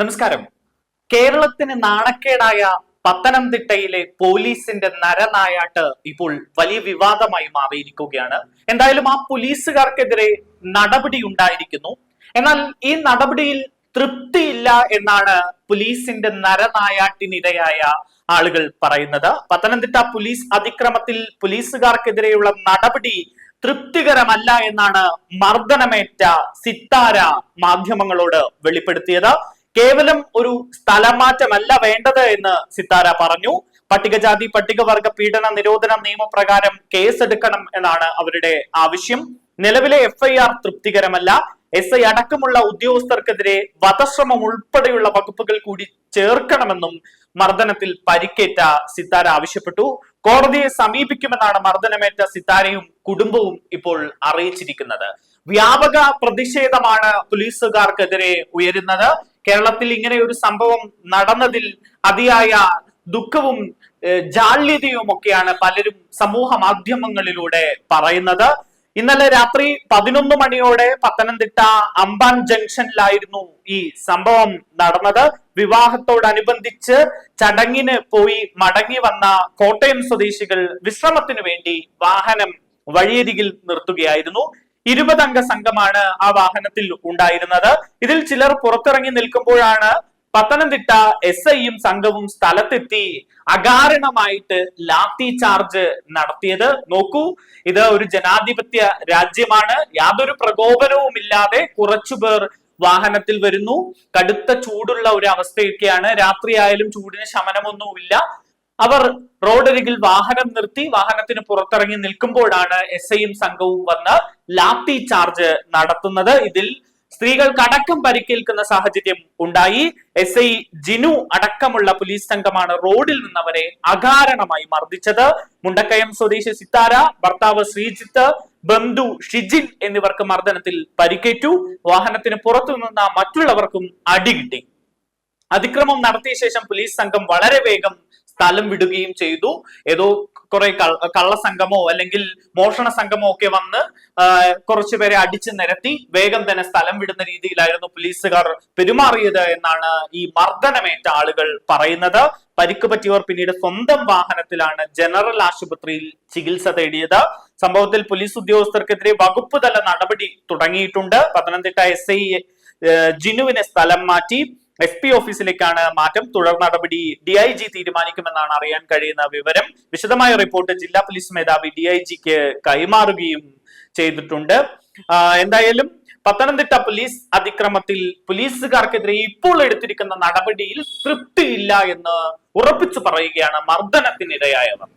നമസ്കാരം. കേരളത്തിന് നാണക്കേടായ പത്തനംതിട്ടയിലെ പോലീസിന്റെ നരനായാട്ട് ഇപ്പോൾ വലിയ വിവാദമായി മാറിയിരിക്കുകയാണ്. എന്തായാലും ആ പോലീസുകാർക്കെതിരെ നടപടി ഉണ്ടായിരിക്കുന്നു. എന്നാൽ ഈ നടപടിയിൽ തൃപ്തിയില്ല എന്നാണ് പോലീസിന്റെ നരനായാട്ടിനിരയായ ആളുകൾ പറയുന്നത്. പത്തനംതിട്ട പോലീസ് അതിക്രമത്തിൽ പോലീസുകാർക്കെതിരെയുള്ള നടപടി തൃപ്തികരമല്ല എന്നാണ് മർദ്ദനമേറ്റ സിത്താര മാധ്യമങ്ങളോട് വെളിപ്പെടുത്തിയത്. കേവലം ഒരു സ്ഥലമാറ്റമല്ല വേണ്ടത് എന്ന് സിത്താര പറഞ്ഞു. പട്ടികജാതി പട്ടികവർഗ പീഡന നിരോധന നിയമപ്രകാരം കേസെടുക്കണം എന്നാണ് അവരുടെ ആവശ്യം. നിലവിലെ എഫ്ഐആർ തൃപ്തികരമല്ല. എസ് ഐ അടക്കമുള്ള ഉദ്യോഗസ്ഥർക്കെതിരെ വധശ്രമം ഉൾപ്പെടെയുള്ള വകുപ്പുകൾ കൂടി ചേർക്കണമെന്നും മർദ്ദനത്തിൽ പരിക്കേറ്റ സിത്താര ആവശ്യപ്പെട്ടു. കോടതിയെ സമീപിക്കുമെന്നാണ് മർദ്ദനമേറ്റ സിത്താരയും കുടുംബവും ഇപ്പോൾ അറിയിച്ചിരിക്കുന്നത്. വ്യാപക പ്രതിഷേധമാണ് പോലീസുകാർക്കെതിരെ ഉയരുന്നത്. കേരളത്തിൽ ഇങ്ങനെ ഒരു സംഭവം നടന്നതിൽ അതിയായ ദുഃഖവും ജാള്യതയും ഒക്കെയാണ് പലരും സമൂഹ മാധ്യമങ്ങളിലൂടെ പറയുന്നത്. ഇന്നലെ രാത്രി പതിനൊന്ന് മണിയോടെ പത്തനംതിട്ട അമ്പാൻ ജംഗ്ഷനിലായിരുന്നു ഈ സംഭവം നടന്നത്. വിവാഹത്തോടനുബന്ധിച്ച് ചടങ്ങിന് പോയി മടങ്ങി വന്ന കോട്ടയം സ്വദേശികൾ വിശ്രമത്തിനു വേണ്ടി വാഹനം വഴിയരികിൽ നിർത്തുകയായിരുന്നു. ഇരുപതംഗ സംഘമാണ് ആ വാഹനത്തിൽ ഉണ്ടായിരുന്നത്. ഇതിൽ ചിലർ പുറത്തിറങ്ങി നിൽക്കുമ്പോഴാണ് പത്തനംതിട്ട എസ് ഐയും സംഘവും സ്ഥലത്തെത്തി അകാരണമായിട്ട് ലാത്തി ചാർജ് നടത്തിയത്. നോക്കൂ ഇത് ഒരു ജനാധിപത്യ രാജ്യമാണ്. യാതൊരു പ്രകോപനവും ഇല്ലാതെ കുറച്ചുപേർ വാഹനത്തിൽ വരുന്നു. കടുത്ത ചൂടുള്ള ഒരു അവസ്ഥയൊക്കെയാണ് രാത്രിയായാലും ചൂടിന് ശമനമൊന്നുമില്ല. അവർ റോഡരികിൽ വാഹനം നിർത്തി വാഹനത്തിന് പുറത്തിറങ്ങി നിൽക്കുമ്പോഴാണ് എസ് ഐയും സംഘവും വന്ന് ലാത്തി ചാർജ് നടത്തുന്നത്. ഇതിൽ സ്ത്രീകൾക്കടക്കം പരിക്കേൽക്കുന്ന സാഹചര്യം ഉണ്ടായി. എസ് ഐ ജിനു അടക്കമുള്ള പോലീസ് സംഘമാണ് റോഡിൽ നിന്നവരെ അകാരണമായി മർദ്ദിച്ചത്. മുണ്ടക്കയം സ്വദേശി സിത്താര ഭർത്താവ് ശ്രീജിത്ത് ബന്ധു ഷിജിൻ എന്നിവർക്ക് മർദ്ദനത്തിൽ പരിക്കേറ്റു. വാഹനത്തിന് പുറത്തു നിന്ന മറ്റുള്ളവർക്കും അടികിട്ടി അതിക്രമം നടത്തിയ ശേഷം പോലീസ് സംഘം വളരെ വേഗം സ്ഥലം വിടുകയും ചെയ്തു. ഏതോ കുറെ കള്ള സംഘമോ അല്ലെങ്കിൽ മോഷണ സംഘമോ ഒക്കെ വന്ന് കുറച്ചു കുറച്ചുപേരെ അടിച്ചു നിരത്തി വേഗം തന്നെ സ്ഥലം വിടുന്ന രീതിയിലായിരുന്നു പോലീസുകാർ പെരുമാറിയത് എന്നാണ് ഈ മർദ്ദനമേറ്റ ആളുകൾ പറയുന്നത്. പരിക്ക് പറ്റിയവർ പിന്നീട് സ്വന്തം വാഹനത്തിലാണ് ജനറൽ ആശുപത്രിയിൽ ചികിത്സ തേടിയത്. സംഭവത്തിൽ പോലീസ് ഉദ്യോഗസ്ഥർക്കെതിരെ വകുപ്പ് തല നടപടി തുടങ്ങിയിട്ടുണ്ട്. പത്തനംതിട്ട എസ് ഐ ജിനുവിനെ സ്ഥലം മാറ്റി. എസ് പി ഓഫീസിലേക്കാണ് മാറ്റം. തുടർ നടപടി ഡി ഐ ജി തീരുമാനിക്കുമെന്നാണ് അറിയാൻ കഴിയുന്ന വിവരം. വിശദമായ റിപ്പോർട്ട് ജില്ലാ പോലീസ് മേധാവി ഡി ഐ ജിക്ക് കൈമാറുകയും ചെയ്തിട്ടുണ്ട്. എന്തായാലും പത്തനംതിട്ട പോലീസ് അതിക്രമത്തിൽ പോലീസുകാർക്കെതിരെ ഇപ്പോൾ എടുത്തിരിക്കുന്ന നടപടിയിൽ തൃപ്തിയില്ല എന്ന് ഉറപ്പിച്ചു പറയുകയാണ് മർദ്ദനത്തിനിരയായവർ.